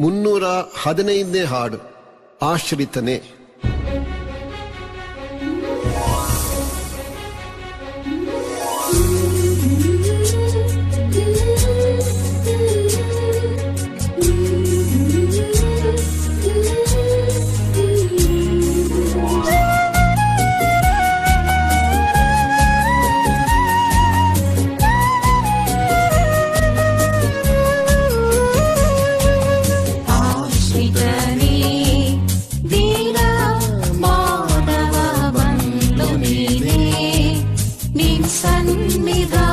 ಮುನ್ನೂರ ಹದಿನೈದನೇ ಹಾಡು ಆಶ್ರಿತನೇ. send me the